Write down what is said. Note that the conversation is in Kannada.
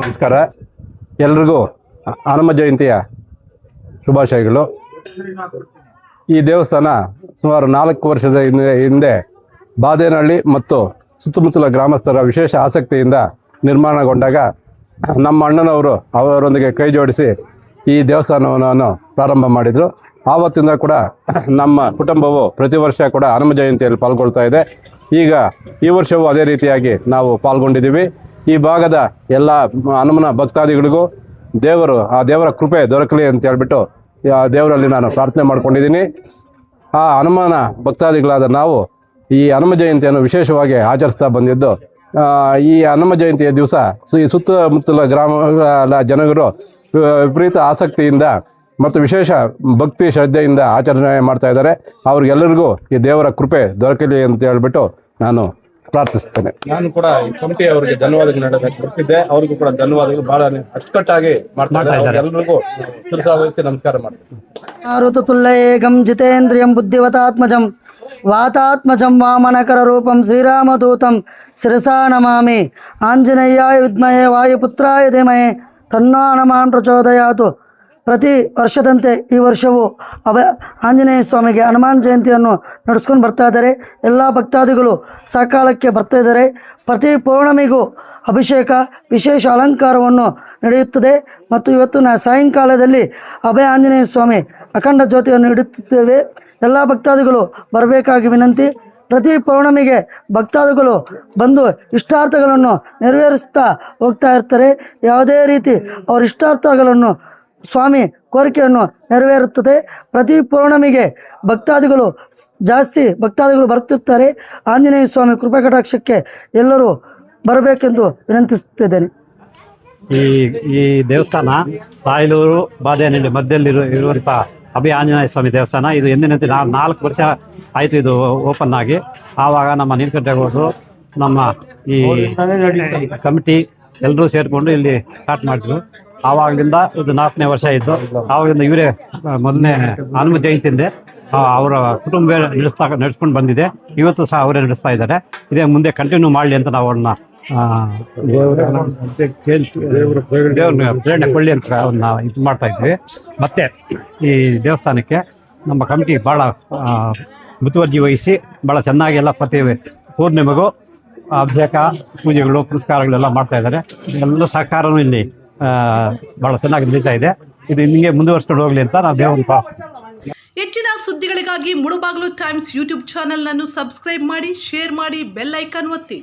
ನಮಸ್ಕಾರ. ಎಲ್ರಿಗೂ ಹನುಮ ಜಯಂತಿಯ ಶುಭಾಶಯಗಳು. ಈ ದೇವಸ್ಥಾನ ಸುಮಾರು ನಾಲ್ಕು ವರ್ಷದ ಹಿಂದೆ ಹಿಂದೆ ಬಾದೇನಹಳ್ಳಿ ಮತ್ತು ಸುತ್ತಮುತ್ತಲ ಗ್ರಾಮಸ್ಥರ ವಿಶೇಷ ಆಸಕ್ತಿಯಿಂದ ನಿರ್ಮಾಣಗೊಂಡಾಗ ನಮ್ಮ ಅಣ್ಣನವರು ಅವರೊಂದಿಗೆ ಕೈ ಜೋಡಿಸಿ ಈ ದೇವಸ್ಥಾನವನ್ನು ಪ್ರಾರಂಭ ಮಾಡಿದರು. ಆವತ್ತಿಂದ ಕೂಡ ನಮ್ಮ ಕುಟುಂಬವು ಪ್ರತಿ ವರ್ಷ ಕೂಡ ಹನುಮ ಜಯಂತಿಯಲ್ಲಿ ಪಾಲ್ಗೊಳ್ತಾ ಇದೆ. ಈಗ ಈ ವರ್ಷವೂ ಅದೇ ರೀತಿಯಾಗಿ ನಾವು ಪಾಲ್ಗೊಂಡಿದ್ದೀವಿ. ಈ ಭಾಗದ ಎಲ್ಲ ಹನುಮನ ಭಕ್ತಾದಿಗಳಿಗೂ ದೇವರು, ಆ ದೇವರ ಕೃಪೆ ದೊರಕಲಿ ಅಂತ ಹೇಳ್ಬಿಟ್ಟು ಆ ದೇವರಲ್ಲಿ ನಾನು ಪ್ರಾರ್ಥನೆ ಮಾಡ್ಕೊಂಡಿದ್ದೀನಿ. ಆ ಹನುಮನ ಭಕ್ತಾದಿಗಳಾದ ನಾವು ಈ ಹನುಮ ಜಯಂತಿಯನ್ನು ವಿಶೇಷವಾಗಿ ಆಚರಿಸ್ತಾ ಬಂದಿದ್ದು ಈ ಹನುಮ ಜಯಂತಿಯ ದಿವಸ ಈ ಸುತ್ತಮುತ್ತಲ ಗ್ರಾಮಗಳ ಜನಗರು ವಿಪರೀತ ಆಸಕ್ತಿಯಿಂದ ಮತ್ತು ವಿಶೇಷ ಭಕ್ತಿ ಶ್ರದ್ಧೆಯಿಂದ ಆಚರಣೆ ಮಾಡ್ತಾ ಇದ್ದಾರೆ. ಅವ್ರಿಗೆಲ್ಲರಿಗೂ ಈ ದೇವರ ಕೃಪೆ ದೊರಕಲಿ ಅಂತ ಹೇಳ್ಬಿಟ್ಟು ನಾನು ಪ್ರಾರ್ಥಿಸ್ತೇನೆ ನಾನು ಕೂಡ ಈ ಕಮಿಟಿ ಅವರಿಗೆ ಧನ್ಯವಾದಗಳು ಕಳಿಸಿದ್ದೆ ಅವ್ರಿಗೂ ಕೂಡ ಧನ್ಯವಾದಗಳು. ಬಹಳ ಅಚ್ಚುಕಟ್ಟಾಗಿ ಎಲ್ಲರಿಗೂ ನಮಸ್ಕಾರ ಮಾಡ್ತೀನಿ. ಜಿತೇಂದ್ರಿಯಂ ಬುದ್ಧಿವತಾತ್ಮಜಂ ವಾತಾತ್ಮಜಂ ವಾಮನಕರ ರೂಪಂ ಶ್ರೀರಾಮದೂತಂ ಶಿರಸಾ ನಮಾಮಿ ಆಂಜನೇಯಾಯ ವಿದ್ಮಯೇ ವಾಯುಪುತ್ರಾಯ ಧೀಮಹಿ ತನ್ನೋ ಹನುಮಾನ್ ಪ್ರಚೋದಯಾತು. ಪ್ರತಿ ವರ್ಷದಂತೆ ಈ ವರ್ಷವೂ ಅಭ ಆಂಜನೇಯ ಸ್ವಾಮಿಗೆ ಹನುಮಾನ್ ಜಯಂತಿಯನ್ನು ನಡೆಸ್ಕೊಂಡು ಬರ್ತಾ ಇದ್ದಾರೆ. ಎಲ್ಲ ಭಕ್ತಾದಿಗಳು ಸಕಾಲಕ್ಕೆ ಬರ್ತಾ ಇದ್ದಾರೆ. ಪ್ರತಿ ಪೌರ್ಣಮಿಗೂ ಅಭಿಷೇಕ, ವಿಶೇಷ ಅಲಂಕಾರವನ್ನು ನಡೆಯುತ್ತದೆ. ಮತ್ತು ಇವತ್ತು ನಾ ಸಾಯಂಕಾಲದಲ್ಲಿ ಅಭಯ ಆಂಜನೇಯ ಸ್ವಾಮಿ ಅಖಂಡ ಜ್ಯೋತಿಯನ್ನು ಇಡುತ್ತಿದ್ದೇವೆ ಎಲ್ಲ ಭಕ್ತಾದಿಗಳು ಬರಬೇಕಾಗಿ ವಿನಂತಿ. ಪ್ರತಿ ಪೌರ್ಣಮಿಗೆ ಭಕ್ತಾದಿಗಳು ಬಂದು ಇಷ್ಟಾರ್ಥಗಳನ್ನು ನೆರವೇರಿಸ್ತಾ ಹೋಗ್ತಾ ಇರ್ತಾರೆ. ಯಾವುದೇ ರೀತಿ ಅವರ ಇಷ್ಟಾರ್ಥಗಳನ್ನು ಸ್ವಾಮಿ ಕೋರಿಕೆಯನ್ನು ನೆರವೇರುತ್ತದೆ. ಪ್ರತಿ ಪೌರ್ಣಮಿಗೆ ಭಕ್ತಾದಿಗಳು ಜಾಸ್ತಿ ಭಕ್ತಾದಿಗಳು ಬರುತ್ತಿರ್ತಾರೆ ಆಂಜನೇಯ ಸ್ವಾಮಿ ಕೃಪಾ ಕಟಾಕ್ಷಕ್ಕೆ ಎಲ್ಲರೂ ಬರಬೇಕೆಂದು ವಿನಂತಿಸುತ್ತಿದ್ದೇನೆ. ಈ ಈ ದೇವಸ್ಥಾನ ತಾಯ್ಲೂರು ಬಾದೇನಹಳ್ಳಿ ಮಧ್ಯದಲ್ಲಿ ಇರುವಂಥ ಅಭಿ ಆಂಜನೇಯ ಸ್ವಾಮಿ ದೇವಸ್ಥಾನ. ಇದು ಎಂದಿನಂತೆ ನಾ ನಾಲ್ಕು ವರ್ಷ ಆಯಿತು ಇದು ಓಪನ್ ಆಗಿ. ಆವಾಗ ನಮ್ಮ ನೀಲಕಂಠೇಗೌಡರು ನಮ್ಮ ಈ ಕಮಿಟಿ ಎಲ್ಲರೂ ಸೇರಿಕೊಂಡು ಇಲ್ಲಿ ಸ್ಟಾರ್ಟ್ ಮಾಡಿದ್ರು. ಆವಾಗಲಿಂದ ಇದು ನಾಲ್ಕನೇ ವರ್ಷ ಇದ್ದು ಆವಾಗಿಂದ ಇವರೇ ಮೊದಲನೇ ಹನುಮ ಜಯಂತಿಂದೆ ಅವರ ಕುಟುಂಬ ನಡೆಸ್ತಾ ನಡೆಸ್ಕೊಂಡು ಬಂದಿದೆ. ಇವತ್ತು ಸಹ ಅವರೇ ನಡೆಸ್ತಾ ಇದ್ದಾರೆ. ಇದೇ ಮುಂದೆ ಕಂಟಿನ್ಯೂ ಮಾಡಲಿ ಅಂತ ನಾವು ಅವ್ರನ್ನ ಪ್ರೇರಣೆ ಕೊಳ್ಳಿ ಅಂತ ಅವನ್ನ ಇದು ಮಾಡ್ತಾ ಇದ್ವಿ ಮತ್ತೆ ಈ ದೇವಸ್ಥಾನಕ್ಕೆ ನಮ್ಮ ಕಮಿಟಿ ಆ, ಮುತುವರ್ಜಿ ವಹಿಸಿ ಭಾಳ ಚೆನ್ನಾಗಿ ಎಲ್ಲ ಪ್ರತಿ ಪೂರ್ಣಿಮೆಗೂ ಅಭಿಷೇಕ ಪೂಜೆಗಳು ಪುರಸ್ಕಾರಗಳೆಲ್ಲ ಮಾಡ್ತಾ ಇದ್ದಾರೆ. ಎಲ್ಲ ಸಹಕಾರನೂ ಇಲ್ಲಿ ಭಾಳ ಚೆನ್ನಾಗಿ ನಡೀತಾ ಇದೆ. ಇದು ಹಿಂಗೆ ಮುಂದುವರ್ಸ್ಕೊಂಡು ಹೋಗ್ಲಿ ಅಂತ ನಾನು ದೇವರ ಹೆಚ್ಚಿನ ಸುದ್ದಿಗಳಿಗಾಗಿ ಮುಳುಬಾಗಿಲು ಟೈಮ್ಸ್ ಯೂಟ್ಯೂಬ್ ಚಾನೆಲ್ ಅನ್ನು ಸಬ್ಸ್ಕ್ರೈಬ್ ಮಾಡಿ, ಶೇರ್ ಮಾಡಿ, ಬೆಲ್ ಐಕಾನ್ ಒತ್ತಿ.